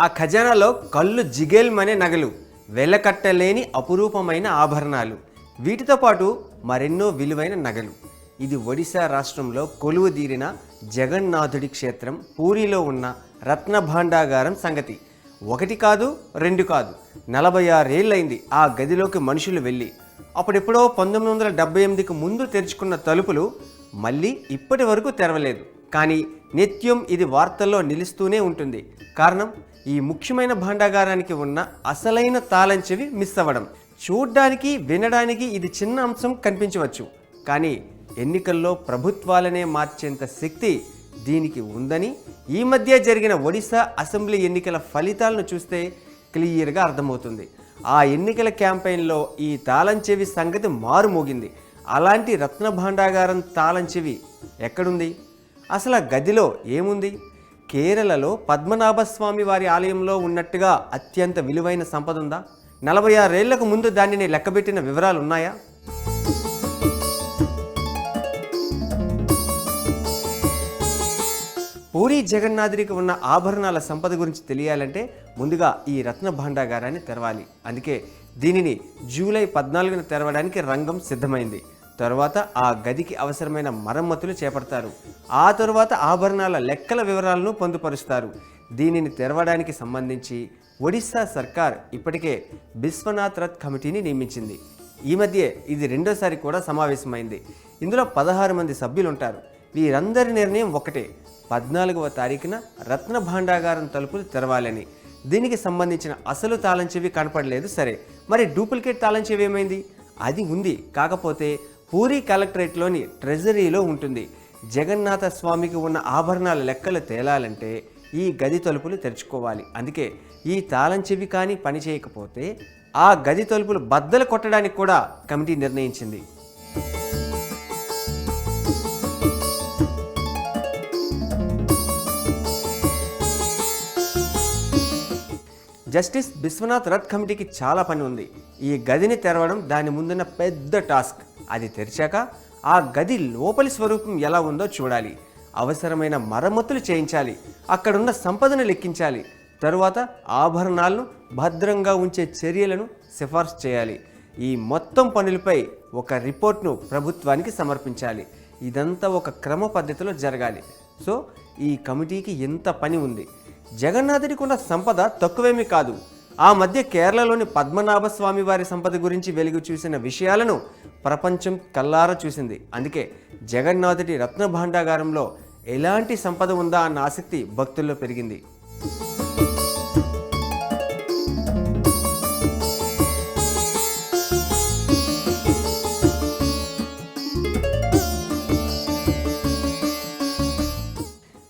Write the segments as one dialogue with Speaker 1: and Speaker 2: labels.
Speaker 1: ఆ ఖజానాలో కళ్ళు జిగేల్మనే నగలు వెలకట్టలేని అపురూపమైన ఆభరణాలు. వీటితో పాటు మరెన్నో విలువైన నగలు. ఇది ఒడిశా రాష్ట్రంలో కొలువుదీరిన జగన్నాథుడి క్షేత్రం పూరిలో ఉన్న రత్న భాండాగారం సంగతి. ఒకటి కాదు రెండు కాదు. నలభై ఆరేళ్ళైంది ఆ గదిలోకి మనుషులు వెళ్ళి. అప్పుడెప్పుడో పంతొమ్మిది వందల డెబ్బై ఎనిమిదికి ముందు తెరుచుకున్న తలుపులు మళ్ళీ ఇప్పటి వరకు తెరవలేదు. కానీ నిత్యం ఇది వార్తల్లో నిలుస్తూనే ఉంటుంది. కారణం? ఈ ముఖ్యమైన భాండాగారానికి ఉన్న అసలైన తాళం చెవి మిస్ అవ్వడం. చూడ్డానికి వినడానికి ఇది చిన్న అంశం కనిపించవచ్చు. కానీ ఎన్నికల్లో ప్రభుత్వాలనే మార్చేంత శక్తి దీనికి ఉందని ఈ మధ్య జరిగిన ఒడిశా అసెంబ్లీ ఎన్నికల ఫలితాలను చూస్తే క్లియర్గా అర్థమవుతుంది. ఆ ఎన్నికల క్యాంపెయిన్లో ఈ తాళం చెవి సంగతి మారుమోగింది అలాంటి రత్న భాండాగారం తాళం చెవి ఎక్కడుంది? అసలు ఆ గదిలో ఏముంది? కేరళలో పద్మనాభస్వామి వారి ఆలయంలో ఉన్నట్టుగా అత్యంత విలువైన సంపద ఉందా? నలభై ఆరేళ్ళకు ముందు దానిని లెక్కబెట్టిన వివరాలు ఉన్నాయా? పూరి జగన్నాథుడికి ఉన్న ఆభరణాల సంపద గురించి తెలియాలంటే ముందుగా ఈ రత్న భాండాగారాన్ని తెరవాలి. అందుకే దీనిని జూలై పద్నాలుగున తెరవడానికి రంగం సిద్ధమైంది. తర్వాత ఆ గదికి అవసరమైన మరమ్మతులు చేపడతారు. ఆ తరువాత ఆభరణాల లెక్కల వివరాలను పొందుపరుస్తారు. దీనిని తెరవడానికి సంబంధించి ఒడిశా సర్కార్ ఇప్పటికే బిశ్వనాథ్ రథ్ కమిటీని నియమించింది. ఈ మధ్య ఇది రెండోసారి కూడా సమావేశమైంది. ఇందులో పదహారు మంది సభ్యులు ఉంటారు వీరందరి నిర్ణయం ఒకటే. పద్నాలుగవ తారీఖున రత్న భాండాగారం తలుపులు తెరవాలని. దీనికి సంబంధించిన అసలు తాళం చెవి కనపడలేదు సరే. మరి డూప్లికేట్ తాళం చెవి ఏమైంది అది ఉంది. కాకపోతే పూరి కలెక్టరేట్లోని ట్రెజరీలో ఉంటుంది. జగన్నాథ స్వామికి ఉన్న ఆభరణాల లెక్కలు తేలాలంటే ఈ గది తలుపులు తెరుచుకోవాలి. అందుకే ఈ తాళం చెవి కానీ పని చేయకపోతే ఆ గది తలుపులు బద్దలు కొట్టడానికి కూడా కమిటీ నిర్ణయించింది. జస్టిస్ బిశ్వనాథ్ రథ్ కమిటీకి చాలా పని ఉంది. ఈ గదిని తెరవడం దాని ముందున్న పెద్ద టాస్క్. అది తెరిచాక ఆ గది లోపలి స్వరూపం ఎలా ఉందో చూడాలి. అవసరమైన మరమ్మతులు చేయించాలి. అక్కడున్న సంపదను లెక్కించాలి. తరువాత ఆభరణాలను భద్రంగా ఉంచే చర్యలను సిఫార్సు చేయాలి. ఈ మొత్తం పనులపై ఒక రిపోర్ట్ను ప్రభుత్వానికి సమర్పించాలి. ఇదంతా ఒక క్రమ పద్ధతిలో జరగాలి. సో ఈ కమిటీకి ఎంత పని ఉంది. జగన్నాథుడికి ఉన్న సంపద తక్కువేమీ కాదు. ఆ మధ్య కేరళలోని పద్మనాభ స్వామి వారి సంపద గురించి వెలుగు చూసిన విషయాలను ప్రపంచం కల్లారా చూసింది. అందుకే జగన్నాథుడి రత్న భాండాగారంలో ఎలాంటి సంపద ఉందా అన్న ఆసక్తి భక్తుల్లో పెరిగింది.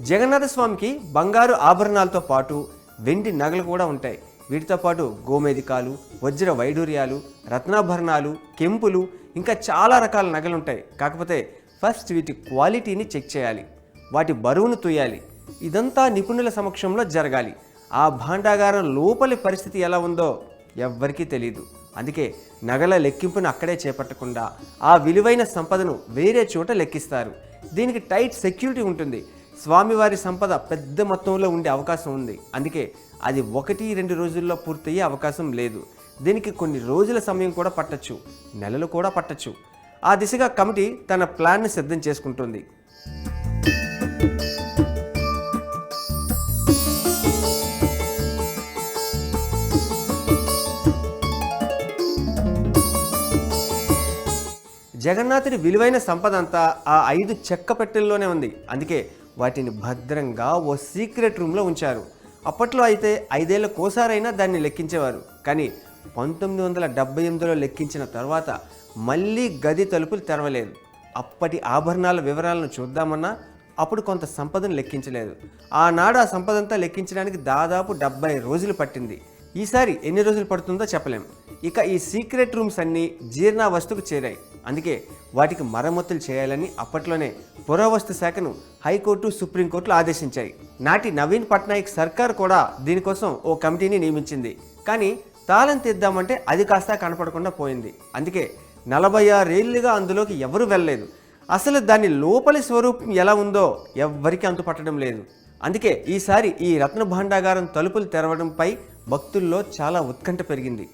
Speaker 1: జగన్నాథ స్వామికి బంగారు ఆభరణాలతో పాటు వెండి నగలు కూడా ఉంటాయి. వీటితో పాటు గోమేదికాలు వజ్ర వైడూర్యాలు రత్నాభరణాలు కెంపులు ఇంకా చాలా రకాల నగలు ఉంటాయి. కాకపోతే ఫస్ట్ వీటి క్వాలిటీని చెక్ చేయాలి. వాటి బరువును తూయాలి ఇదంతా నిపుణుల సమక్షంలో జరగాలి. ఆ భాండాగారం లోపలి పరిస్థితి ఎలా ఉందో ఎవ్వరికీ తెలియదు అందుకే నగల లెక్కింపును అక్కడే చేపట్టకుండా ఆ విలువైన సంపదను వేరే చోట లెక్కిస్తారు. దీనికి టైట్ సెక్యూరిటీ ఉంటుంది. స్వామివారి సంపద పెద్ద మొత్తంలో ఉండే అవకాశం ఉంది. అందుకే అది ఒకటి రెండు రోజుల్లో పూర్తయ్యే అవకాశం లేదు. దీనికి కొన్ని రోజుల సమయం కూడా పట్టచ్చు. నెలలు కూడా పట్టచ్చు. ఆ దిశగా కమిటీ తన ప్లాన్ను సిద్ధం చేసుకుంటుంది. జగన్నాథుడి విలువైన సంపద అంతా ఆ ఐదు చెక్క పెట్టెల్లోనే ఉంది. అందుకే వాటిని భద్రంగా ఓ సీక్రెట్ రూమ్లో ఉంచారు. అప్పట్లో అయితే ఐదేళ్ళకోసారైనా దాన్ని లెక్కించేవారు. కానీ పంతొమ్మిది వందల డెబ్బై ఎనిమిదిలో లెక్కించిన తర్వాత మళ్ళీ గది తలుపులు తెరవలేదు. అప్పటి ఆభరణాల వివరాలను చూద్దామన్నా అప్పుడు కొంత సంపదను లెక్కించలేదు. ఆనాడు ఆ సంపదంతా లెక్కించడానికి దాదాపు డెబ్బై రోజులు పట్టింది. ఈసారి ఎన్ని రోజులు పడుతుందో చెప్పలేం. ఇక ఈ సీక్రెట్ రూమ్స్ అన్నీ జీర్ణావస్థకు చేరాయి. అందుకే వాటికి మరమ్మతులు చేయాలని అప్పట్లోనే పురావస్తు శాఖను హైకోర్టు సుప్రీంకోర్టులు ఆదేశించాయి. నాటి నవీన్ పట్నాయక్ సర్కార్ కూడా దీనికోసం ఓ కమిటీని నియమించింది. కానీ తాళం తీద్దామంటే అది కాస్త కనపడకుండా పోయింది. అందుకే నలభై ఆరేళ్ళుగా అందులోకి ఎవరు వెళ్ళలేదు. అసలు దాని లోపలి స్వరూపం ఎలా ఉందో ఎవ్వరికీ అంతుపట్టడం లేదు. అందుకే ఈసారి ఈ రత్న భాండాగారం తలుపులు తెరవడంపై భక్తుల్లో చాలా ఉత్కంఠ పెరిగింది.